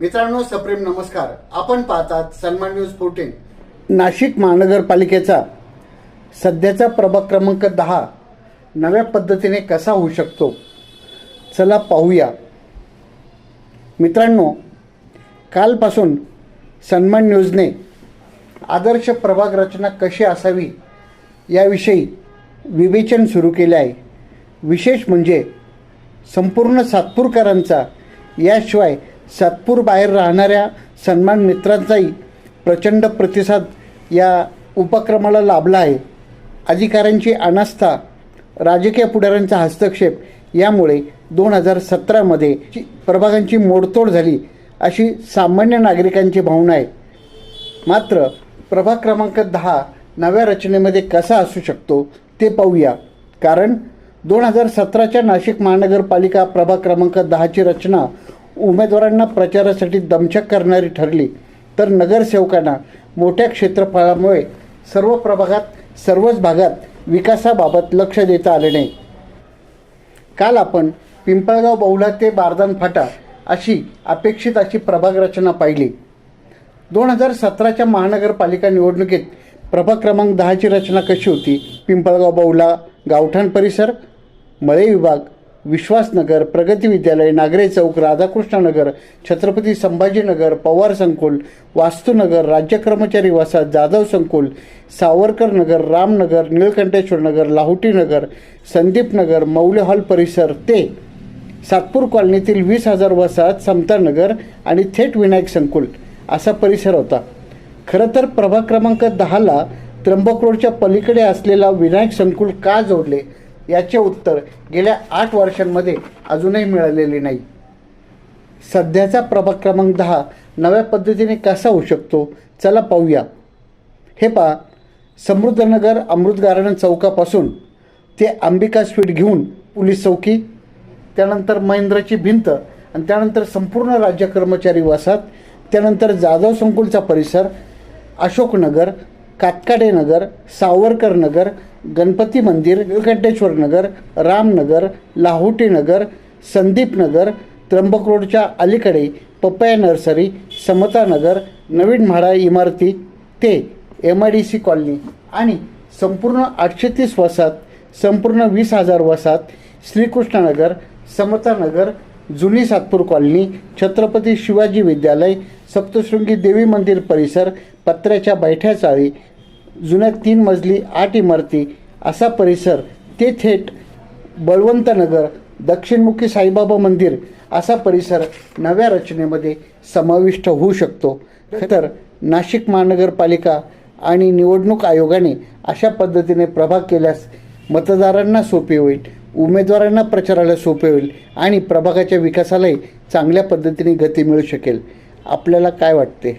मित्रांनो सप्रेम नमस्कार. आपण पाहतात सन्मान न्यूज फोर्टीन नाशिक महानगरपालिकेचा सध्याचा प्रभाग क्रमांक दहा नव्या पद्धतीने कसा होऊ शकतो? चला पाहूया. मित्रांनो कालपासून सन्मान न्यूजने आदर्श प्रभाग रचना कशी असावी याविषयी विवेचन सुरू केले आहे. विशेष म्हणजे संपूर्ण सातपूरकरांचा याशिवाय सातपूर बाहेर राहणाऱ्या सन्मान मित्रांचाही प्रचंड प्रतिसाद या उपक्रमाला लाभला आहे. अधिकाऱ्यांची अनास्था राजकीय पुढाऱ्यांचा हस्तक्षेप यामुळे दोन हजार सतरामध्ये प्रभागांची मोडतोड झाली अशी सामान्य नागरिकांची भावना आहे. मात्र प्रभाग क्रमांक दहा नव्या रचनेमध्ये कसा असू शकतो ते पाहूया. कारण दोन हजार सतराच्या नाशिक महानगरपालिका प्रभाग क्रमांक दहाची रचना उमेदवारांना प्रचारासाठी दमछक करणारी ठरली तर नगरसेवकांना मोठ्या क्षेत्रफळामुळे सर्व प्रभागात सर्वच भागात विकासाबाबत लक्ष देता आले नाही. काल आपण पिंपळगाव बहुला ते बारदान फाटा अशी अपेक्षित अशी प्रभाग रचना पाहिली. दोन हजार सतराच्या महानगरपालिका निवडणुकीत प्रभाग क्रमांक दहाची रचना कशी होती? पिंपळगाव बहुला गावठाण परिसर मळे विभाग विश्वासनगर प्रगती विद्यालय नागरे चौक राधाकृष्णनगर छत्रपती संभाजीनगर पवार संकुल वास्तुनगर राज्य कर्मचारी वसाहत जाधव संकुल सावरकर नगर रामनगर निळकंठेश्वर नगर लाहोटी नगर संदीप नगर मौले हॉल परिसर ते. सातपूर कॉलनीतील वीस हजार वसाहत समतानगर आणि थेट विनायक संकुल असा परिसर होता. खरं तर प्रभाग क्रमांक दहाला त्र्यंबक रोडच्या पलीकडे असलेला विनायक संकुल का जोडले? याचे उत्तर गेल्या आठ वर्षांमध्ये अजूनही मिळालेले नाही. सध्याचा प्रभाग क्रमांक दहा नव्या पद्धतीने कसा होऊ शकतो? चला पाहूया. हे पहा. समृद्धनगर अमृत गार्डन चौकापासून ते अंबिका स्वीट घेऊन पोलीस चौकी त्यानंतर महेंद्राची भिंत आणि त्यानंतर संपूर्ण राज्य कर्मचारी वसाहत त्यानंतर जाधव संकुलचा परिसर अशोकनगर कातकाडे नगर सावरकर नगर गणपती मंदिर निळकंठेश्वर नगर रामनगर लाहोटी नगर संदीप नगर त्र्यंबक रोडच्या अलीकडे पपया नर्सरी समता नगर नवीन म्हाडा इमारती ते M I D C colony आणि संपूर्ण आठशे तीस वसात संपूर्ण वीस हजार वसात श्रीकृष्णनगर समतानगर जुनी सातपूर कॉलनी छत्रपती शिवाजी विद्यालय सप्तशृंगी देवी मंदिर परिसर पत्र्याच्या बैठ्या चाळी जुन्या तीन मजली आठ इमारती असा परिसर ते थेट बळवंतनगर दक्षिणमुखी साईबाबा मंदिर असा परिसर नव्या रचनेमध्ये समाविष्ट होऊ शकतो. तर नाशिक महानगरपालिका आणि निवडणूक आयोगाने अशा पद्धतीने प्रभाग केल्यास मतदारांना सोपे होईल उमेदवारांना प्रचाराला सोपे होईल आणि प्रभागाच्या विकासालाही चांगल्या पद्धतीने गती मिळू शकेल. आपल्याला काय वाटते?